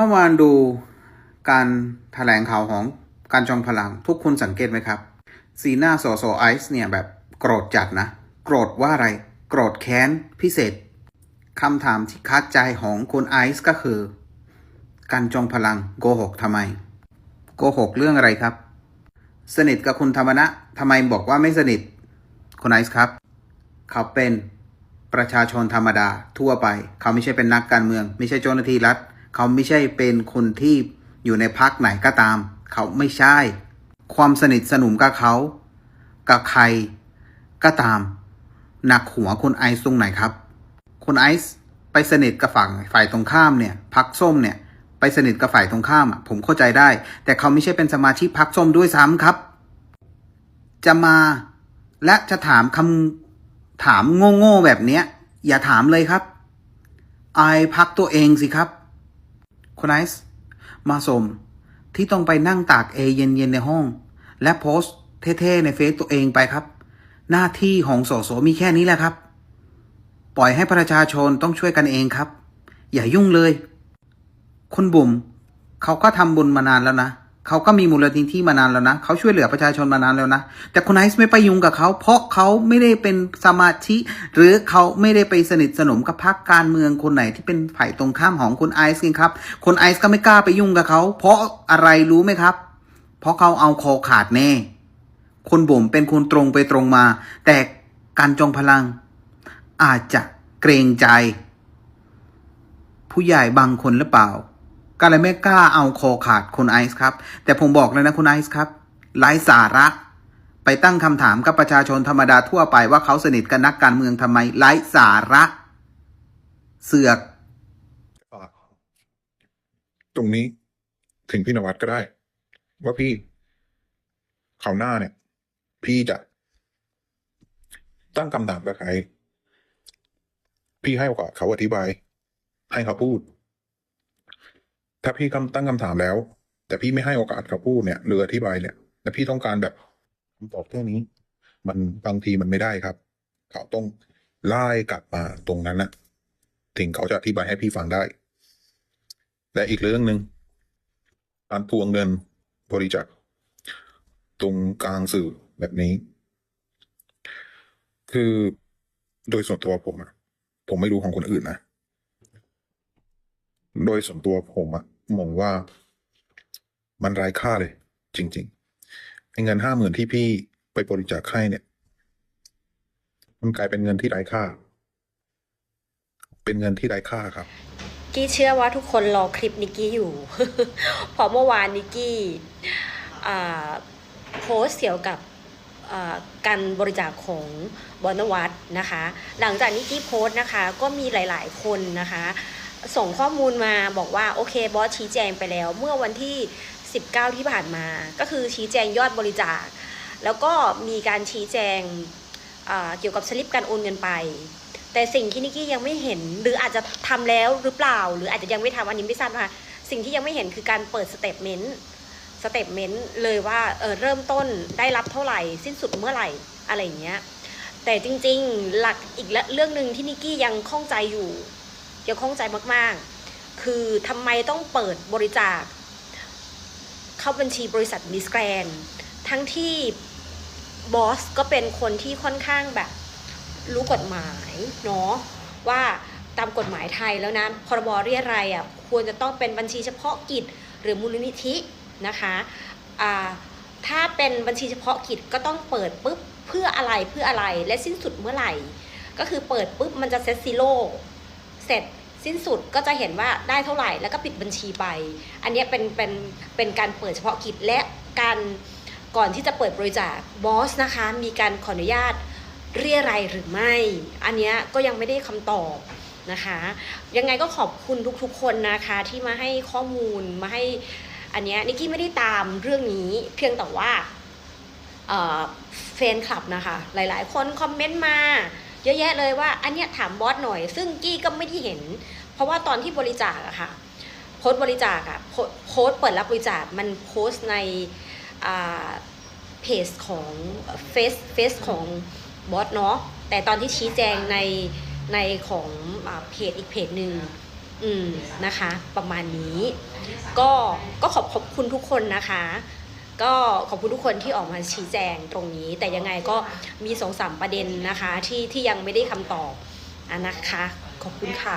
เมื่อวานดูการแถลงข่าวของการจองพลังทุกคนสังเกตไหมครับ สีหน้าสอสอไอซ์เนี่ยแบบโกรธจัดนะ โกรธว่าอะไร โกรธแค้นพิเศษคำถามที่คัดใจของคุณไอซ์ก็คือ การจองพลังโกหกทำไม โกหกเรื่องอะไรครับ สนิทกับคุณธรรมณะทำไมบอกว่าไม่สนิทคุณไอซ์ครับ เขาเป็นประชาชนธรรมดาทั่วไป เขาไม่ใช่เป็นนักการเมือง ไม่ใช่เจ้าหน้าที่รัฐ เขาไม่ใช่เป็นคนที่อยู่ในพักไหนก็ตาม เขาไม่ใช่ ความสนิทสนมกับเขา กับใครก็ตาม หนักหัวคุณไอซ์ตรงไหนครับ คุณไอซ์ไปสนิทกับฝั่งฝ่ายตรงข้ามเนี่ยพักส้มเนี่ยไปสนิทกับฝ่ายตรงข้ามอะผมเข้าใจได้ แต่เขาไม่ใช่เป็นสมาชิกพักส้มด้วยซ้ำครับ จะมาและจะถามคำถามโง่ๆแบบเนี้ย อย่าถามเลยครับ อายพักตัวเองสิครับ คุณไอซ์มาสม ที่ต้องไปนั่งตากเอเย็นๆในห้อง และโพสต์เท่ๆในเฟซตัวเองไปครับ หน้าที่ของสสมีแค่นี้แหละครับ ปล่อยให้ประชาชนต้องช่วยกันเองครับ อย่ายุ่งเลย คุณบุ๋มเขาก็ทำบุญมานานแล้วนะ เขาก็มีมูลนิธิมานานแล้วนะเขาช่วยเหลือประชาชนมานานแล้วนะ แต่คุณไอซ์ไม่ไปยุ่งกับเขาเพราะเขาไม่ได้เป็นสมาชิกหรือเขาไม่ได้ไปสนิทสนมกับพรรคการเมืองคนไหนที่เป็นฝ่ายตรงข้ามของคุณไอซ์ครับคุณไอซ์ก็ไม่กล้าไปยุ่งกับเขาเพราะอะไรรู้ไหมครับ เพราะเขาเอาคอขาดแน่คุณบุ๋มเป็นคนตรงไปตรงมา แต่การจงพลัง อาจจะเกรงใจ ผู้ใหญ่บางคนหรือเปล่า ก็เลยไม่กล้าเอาคอขาดคุณไอซ์ครับ แต่ผมบอกเลยนะคุณไอซ์ครับไร้สาระ ไปตั้งคำถามกับประชาชนธรรมดาทั่วไปว่าเขาสนิทกับนักการเมืองทำไมไร้สาระ เสือก ตรงนี้ถึงพี่นวัดก็ได้ ว่าพี่คราหน้าเนี่ย พี่จะ ตั้งคำถามกับใคร พี่ให้โอกาสเขาอธิบาย ให้เขาพูด ถ้าพี่คำตั้งคำถามแล้ว แต่พี่ไม่ให้โอกาสเขาพูดเนี่ยหรืออธิบายเนี่ยแต่พี่ต้องการแบบคำตอบแค่นี้ มันบางทีมันไม่ได้ครับ เขาต้องไล่กลับมาตรงนั้นนะถึงเขาจะอธิบายให้พี่ฟังได้ และอีกเรื่องหนึ่งการทวงเงินบริจาคตรงกลางสื่อแบบนี้ คือโดยส่วนตัวผมอะผมไม่รู้ของคนอื่นนะ โดยส่วนตัวผมอะมองว่ามันไร้ค่าเลย จริงๆไอ้เงินห้าหมื่นที่พี่ไปบริจาคให้เนี่ย มันกลายเป็นเงินที่ไร้ค่า เป็นเงินที่ไร้ค่าครับ กี้เชื่อว่าทุกคนรอคลิปนิกกี้อยู่เพราะเมื่อวานนิกกี้อ่าโพสเกี่ยวกับการบริจาคของบอนวัตนะคะ หลังจากนิกกี้โพสนะคะ ก็มีหลาย ๆ คนนะคะ ส่งข้อมูลมาบอกว่าโอเคบอสชี้แจงไปแล้ว เมื่อวันที่ 19 ที่ผ่านมา ก็คือชี้แจงยอดบริจาค แล้วก็มีการชี้แจงเกี่ยวกับสลิปการโอนเงินไป แต่สิ่งที่นิกกี้ยังไม่เห็น หรืออาจจะทำแล้วหรือเปล่า หรืออาจจะยังไม่ทำอันนี้ไม่ทราบนะคะสิ่งที่ยังไม่เห็นคือการเปิดสเต t เมนต์สเต t เมนต์เลยว่าเออเริ่มต้นได้รับเท่าไหร่ สิ้นสุดเมื่อไหร่อะไรอย่างเงี้ยแต่จริงๆหลักอีกเรื่องหนึ่งที่นิกกี้ยังข้องใจอยู่ ยังข้องใจมากๆ คือทำไมต้องเปิดบริจาค เข้าบัญชีบริษัทมิสแกรนทั้งที่บอสก็เป็นคนที่ค่อนข้างแบบ รู้กฎหมายเนาะว่าตามกฎหมายไทยแล้วนะพรบเรียรัยอะควรจะต้องเป็นบัญชีเฉพาะกิจหรือมูลนิธินะคะถ้าเป็นบัญชีเฉพาะกิจก็ต้องเปิดปุ๊บเพื่ออะไรเพื่ออะไรและสิ้นสุดเมื่อไหร่ ก็คือเปิดปุ๊บมันจะเซตซีโร่เสร็จ สิ้นสุดก็จะเห็นว่าได้เท่าไหร่แล้วก็ปิดบัญชีไป อันนี้เป็นเป็นเป็นการเปิดเฉพาะกิจและการก่อนที่จะเปิดบริจาคบอสนะคะ มีการขออนุญาตเรียอะไรยหรือไม่ อันนี้ก็ยังไม่ได้คำตอบนะคะ ยังไงก็ขอบคุณทุกๆคนนะคะที่มาให้ข้อมูลมาให้อันนี้นิกกี้ไม่ได้ตามเรื่องนี้เพียงแต่ว่าเอ่อแฟนคลับนะคะ หลายๆ คนคอมเมนต์มา เยอะแยะเลยว่า อันเนี้ยถามบอสหน่อย ซึ่งกี้ก็ไม่ได้เห็น เพราะว่าตอนที่บริจาคอะค่ะโพสต์บริจาคอะโพสต์เปิดรับบริจาคมันโพสต์ในเพจของเฟซเฟซของบอสเนาะแต่ตอนที่ชี้แจงในในของเพจอีกเพจหนึ่งอืมนะคะ ประมาณนี้ ก็ก็ขอบขอบคุณทุกคนนะคะ ก็ขอบคุณทุกคนที่ออกมาชี้แจงตรงนี้ แต่ยังไงก็มีสองสามประเด็นนะคะที่ที่ยังไม่ได้คำตอบอะนะคะ ขอบคุณค่ะ